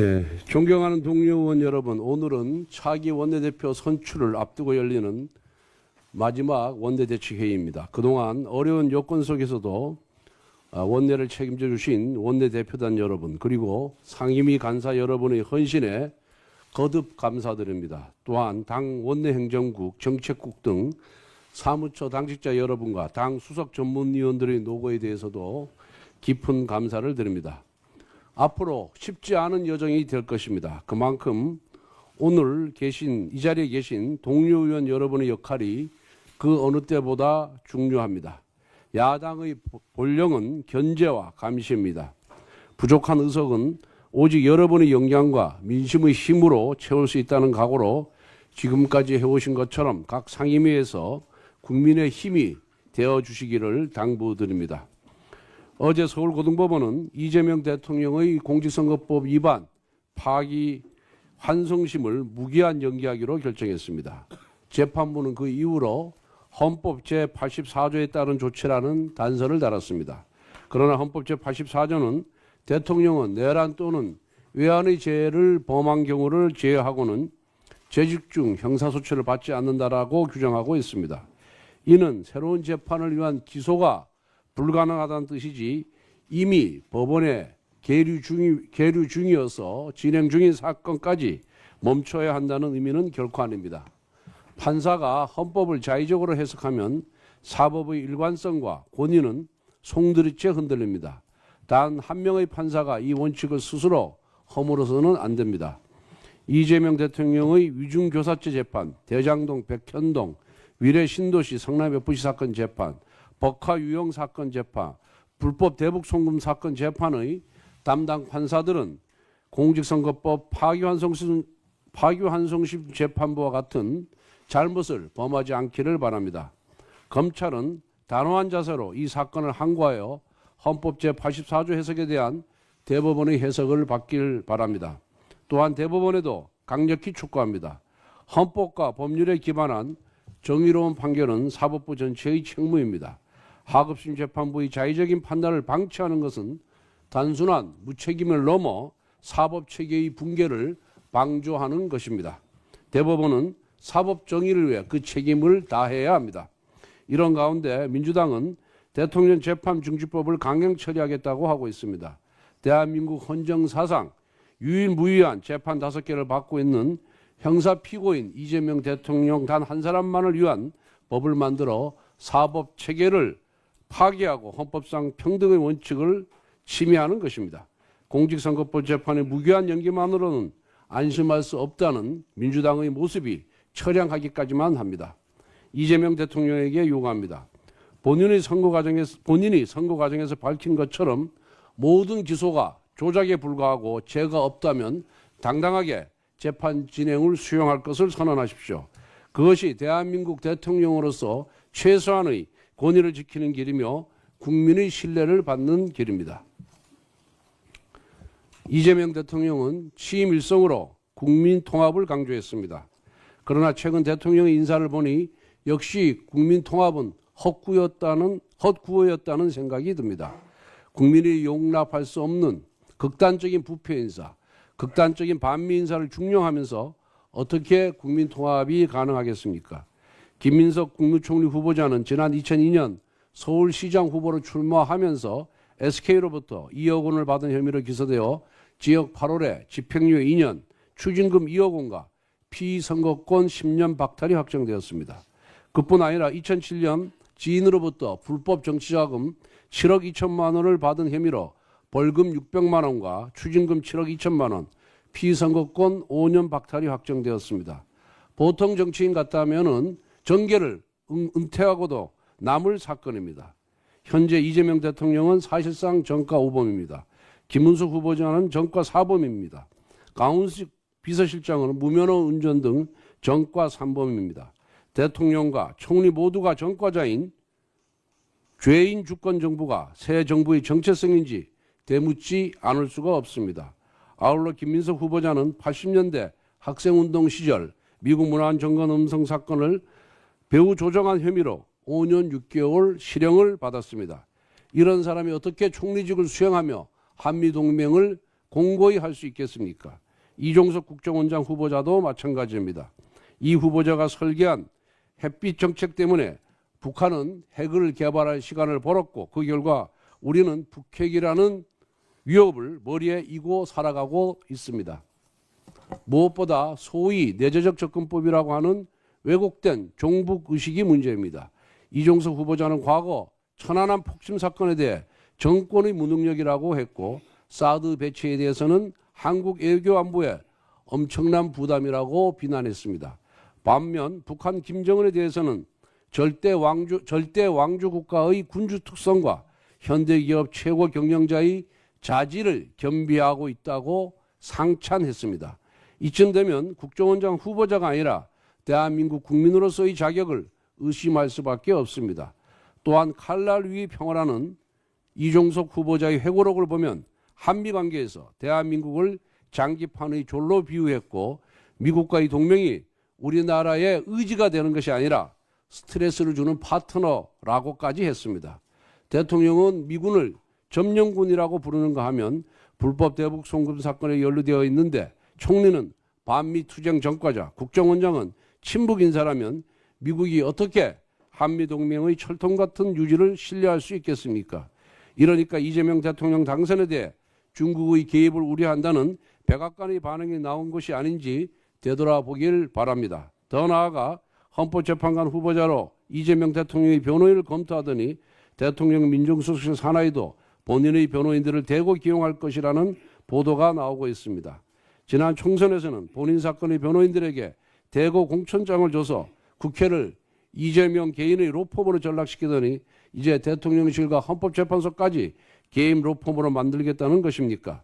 네, 존경하는 동료 의원 여러분, 오늘은 차기 원내대표 선출을 앞두고 열리는 마지막 원내대책회의입니다. 그동안 어려운 여건 속에서도 아, 원내를 책임져 주신 원내대표단 여러분, 그리고 상임위 간사 여러분의 헌신에 거듭 감사드립니다. 또한 당 원내행정국, 정책국 등 사무처 당직자 여러분과 당 수석 전문위원들의 노고에 대해서도 깊은 감사를 드립니다. 앞으로 쉽지 않은 여정이 될 것입니다. 그만큼 오늘 계신 이 자리에 계신 동료 의원 여러분의 역할이 그 어느 때보다 중요합니다. 야당의 본령은 견제와 감시입니다. 부족한 의석은 오직 여러분의 영향과 민심의 힘으로 채울 수 있다는 각오로 지금까지 해오신 것처럼 각 상임위에서 국민의 힘이 되어 주시기를 당부드립니다. 어제 서울고등법원은 이재명 대통령의 공직선거법 위반 파기 환송심을 무기한 연기하기로 결정했습니다. 재판부는 그 이후로 헌법 제84조에 따른 조치라는 단서를 달았습니다. 그러나 헌법 제84조는 대통령은 내란 또는 외환의 죄를 범한 경우를 제외하고는 재직 중 형사소치를 받지 않는다라고 규정하고 있습니다. 이는 새로운 재판을 위한 기소가 불가능하다는 뜻이지 이미 법원에 계류 중이, 계류 중이어서 진행 중인 사건까지 멈춰야 한다는 의미는 결코 아닙니다. 판사가 헌법을 자의적으로 해석하면 사법의 일관성과 권위는 송두리째 흔들립니다. 단 한 명의 판사가 이 원칙을 스스로 허물어서는 안 됩니다. 이재명 대통령의 위중교사죄 재판, 대장동 백현동, 위례 신도시 성남 FC 사건 재판, 법화 유형 사건 재판, 불법 대북 송금 사건 재판의 담당 판사들은 공직선거법 파기환송심, 재판부와 같은 잘못을 범하지 않기를 바랍니다. 검찰은 단호한 자세로 이 사건을 항고하여 헌법 제84조 해석에 대한 대법원의 해석을 받길 바랍니다. 또한 대법원에도 강력히 촉구합니다. 헌법과 법률에 기반한 정의로운 판결은 사법부 전체의 책무입니다. 하급심 재판부의 자의적인 판단을 방치하는 것은 단순한 무책임을 넘어 사법 체계의 붕괴를 방조하는 것입니다. 대법원은 사법 정의를 위해 그 책임을 다해야 합니다. 이런 가운데 민주당은 대통령 재판 중지법을 강행 처리하겠다고 하고 있습니다. 대한민국 헌정 사상 유일무이한 재판 다섯 개를 받고 있는 형사 피고인 이재명 대통령 단 한 사람만을 위한 법을 만들어 사법 체계를 파괴하고 헌법상 평등의 원칙을 침해하는 것입니다. 공직선거법 재판의 무기한 연기만으로는 안심할 수 없다는 민주당의 모습이 처량하기까지만 합니다. 이재명 대통령에게 요구합니다. 본인의 선거 과정에서 본인이 선거 과정에서 밝힌 것처럼 모든 기소가 조작에 불과하고 죄가 없다면 당당하게 재판 진행을 수용할 것을 선언하십시오. 그것이 대한민국 대통령으로서 최소한의 권위를 지키는 길이며 국민의 신뢰를 받는 길입니다. 이재명 대통령은 취임 일성으로 국민 통합을 강조했습니다. 그러나 최근 대통령의 인사를 보니 역시 국민 통합은 헛구였다는 헛구호였다는 생각이 듭니다. 국민이 용납할 수 없는 극단적인 부패 인사, 극단적인 반미 인사를 중용하면서 어떻게 국민 통합이 가능하겠습니까? 김민석 국무총리 후보자는 지난 2002년 서울시장 후보로 출마하면서 SK로부터 2억 원을 받은 혐의로 기소되어 지역 8월에 집행유예 2년, 추징금 2억 원과 피선거권 10년 박탈이 확정되었습니다. 그뿐 아니라 2007년 지인으로부터 불법 정치자금 7억 2천만 원을 받은 혐의로 벌금 600만 원과 추징금 7억 2천만 원, 피선거권 5년 박탈이 확정되었습니다. 보통 정치인 같다면은 정계를 은- 은퇴하고도 남을 사건입니다. 현재 이재명 대통령은 사실상 정가 5범입니다. 김문수 후보자는 정가 4범입니다. 강훈식 비서실장은 무면허 운전 등 정가 3범입니다. 대통령과 총리 모두가 전과자인 죄인 주권 정부가 새 정부의 정체성인지 되묻지 않을 수가 없습니다. 아울러 김민석 후보자는 80년대 학생운동 시절 미국 문화원 정권 음성 사건을 배후 조정한 혐의로 5년 6개월 실형을 받았습니다. 이런 사람이 어떻게 총리직을 수행하며 한미 동맹을 공고히 할 수 있겠습니까? 이종석 국정원장 후보자도 마찬가지입니다. 이 후보자가 설계한 햇빛 정책 때문에 북한은 핵을 개발할 시간을 벌었고 그 결과 우리는 북핵이라는 위협을 머리에 이고 살아가고 있습니다. 무엇보다 소위 내재적 접근법이라고 하는 왜곡된 종북 의식이 문제입니다. 이종석 후보자는 과거 천안함 폭침 사건에 대해 정권의 무능력이라고 했고 사드 배치에 대해서는 한국 외교 안보에 엄청난 부담이라고 비난했습니다. 반면 북한 김정은에 대해서는 절대 왕주 절대 왕조 국가의 군주 특성과 현대 기업 최고 경영자의 자질을 겸비하고 있다고 상찬했습니다. 이쯤 되면 국정원장 후보자가 아니라 대한민국 국민으로서의 자격을 의심할 수밖에 없습니다. 또한 칼날 위 평화라는 이종석 후보자의 회고록을 보면 한미 관계에서 대한민국을 장기판의 졸로 비유했고 미국과의 동맹이 우리나라의 의지가 되는 것이 아니라 스트레스를 주는 파트너라고까지 했습니다. 대통령은 미군을 점령군이라고 부르는가 하면 불법 대북 송금 사건에 연루되어 있는데 총리는 반미 투쟁 전과자, 국정원장은 친북 인사라면 미국이 어떻게 한미 동맹의 철통 같은 유지를 신뢰할 수 있겠습니까? 이러니까 이재명 대통령 당선에 대해 중국의 개입을 우려한다는 백악관의 반응이 나온 것이 아닌지 되돌아보길 바랍니다. 더 나아가 헌법재판관 후보자로 이재명 대통령의 변호인을 검토하더니 대통령 민정수석실 산하에도 본인의 변호인들을 대거 기용할 것이라는 보도가 나오고 있습니다. 지난 총선에서는 본인 사건의 변호인들에게 대거 공천장을 줘서 국회를 이재명 개인의 로펌으로 전락시키더니 이제 대통령실과 헌법재판소까지 개인 로펌으로 만들겠다는 것입니까?